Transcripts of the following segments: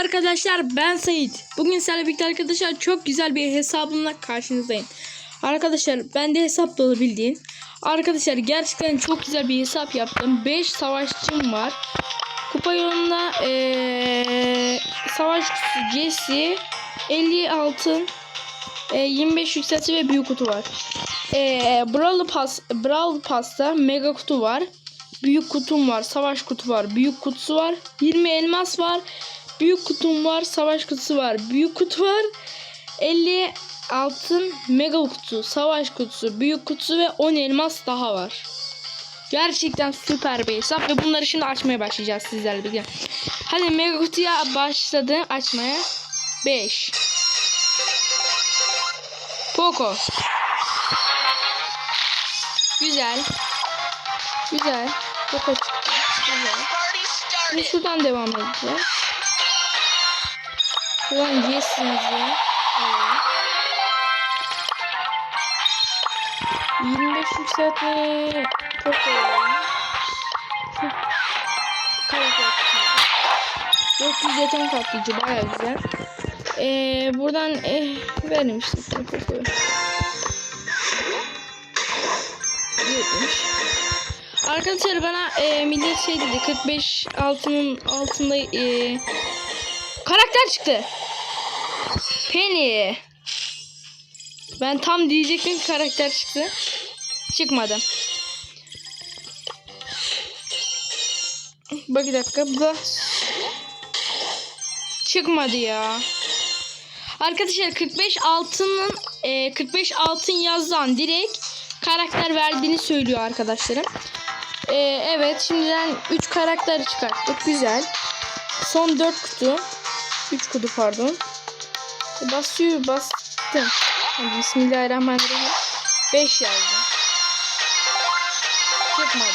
arkadaşlar ben Sait. Bugün sizlerle birlikte arkadaşlar çok güzel bir hesabımla karşınızdayım. Arkadaşlar ben de hesap dolu bildiğin. Arkadaşlar gerçekten çok güzel bir hesap yaptım. 5 savaşçım var. Kupa yolunda ee, savaş kutusu Jesse 50 altın ee, 25 yükselti ve büyük kutu var. Ee, Brawl Pass Brawl Pass'ta mega kutu var. Büyük kutum var, savaş kutu var, büyük kutusu var, 20 elmas var, büyük kutum var, savaş kutusu var, büyük kutu var, 50 altın mega kutu, savaş kutusu, büyük kutusu ve 10 elmas daha var. Gerçekten süper bir hesap ve bunları şimdi açmaya başlayacağız sizlerle birlikte. Hadi mega kutuya başladı açmaya. 5 Poco Güzel. Güzel. Poco çıktı. Güzel. Şimdi şuradan devam edeceğiz. Şuradan Jesse'mizi alalım. 25 yükseltme alalım. Karakter kutusu. 400 yetenek patlayıcı baya güzel. Ee, buradan eh, vermiştik. 70. Arkadaşlar bana e, millet şey dedi 45 altının altında e, karakter çıktı. Penny. Ben tam diyecektim ki karakter çıktı. Çıkmadı. Bak bir dakika. Bu çıkmadı ya. Arkadaşlar 45 altının e, 45 altın yazdan direkt karakter verdiğini söylüyor arkadaşlarım. Ee, evet şimdiden 3 karakter çıkarttık. Güzel. Son 4 kutu. 3 kutu pardon. E, basıyor bastım. Hadi Bismillahirrahmanirrahim. 5 yazdım. Çıkmadı.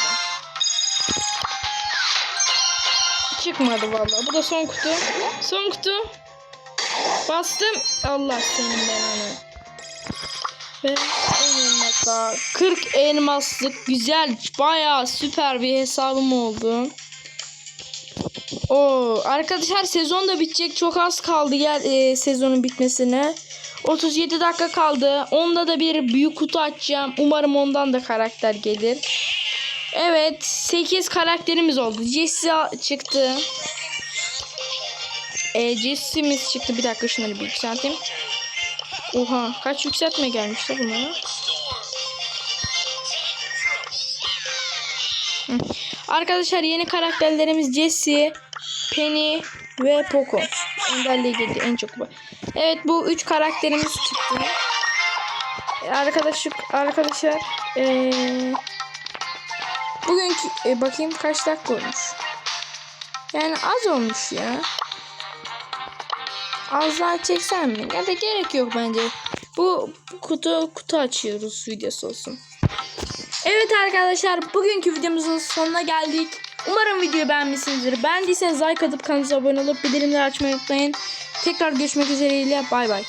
Çıkmadı vallahi. Bu da son kutu. Son kutu. Bastım. Allah senin belanı. Ve 10 elmas daha. 40 elmaslık güzel bayağı süper bir hesabım oldu. O arkadaşlar sezon da bitecek. Çok az kaldı gel e, sezonun bitmesine. 37 dakika kaldı. Onda da bir büyük kutu açacağım. Umarım ondan da karakter gelir. Evet 8 karakterimiz oldu. Jesse çıktı. E, Jesse'miz çıktı. Bir dakika şunları bir yükselteyim. Oha kaç yükseltme gelmişti bunlara. Hı. Arkadaşlar yeni karakterlerimiz Jesse, Penny ve Poco. Ender'le ilgili en çok bu. Evet bu üç karakterimiz çıktı. Arkadaşlık arkadaşlar ee, bugünkü e, bakayım kaç dakika olmuş. Yani az olmuş ya. Az daha çeksem mi? Ya da gerek yok bence. Bu kutu kutu açıyoruz videosu olsun. Evet arkadaşlar bugünkü videomuzun sonuna geldik. Umarım videoyu beğenmişsinizdir. Beğendiyseniz like atıp kanalımıza abone olup bildirimleri açmayı unutmayın. Tekrar görüşmek üzereyle bay bay.